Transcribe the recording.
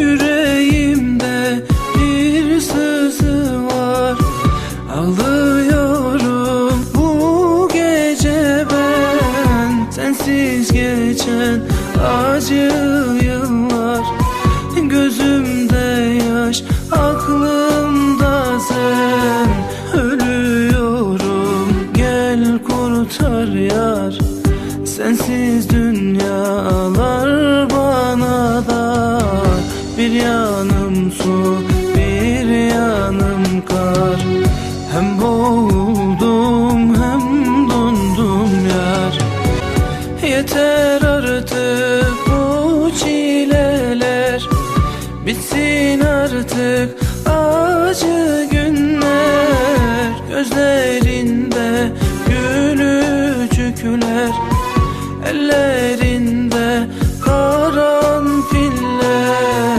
Yüreğimde bir sızı var. Ağlıyorum bu gece ben. Sensiz geçen acı yıllar. Gözümde yaş aklımda sen. Ölüyorum gel kurtar yar. Sensiz dünyalar Bir yanım su bir yanım kar. Hem boğuldum hem dondum yar. Yeter artık bu çileler. Bitsin artık acı günler. Gözlerinde gülücükler Eller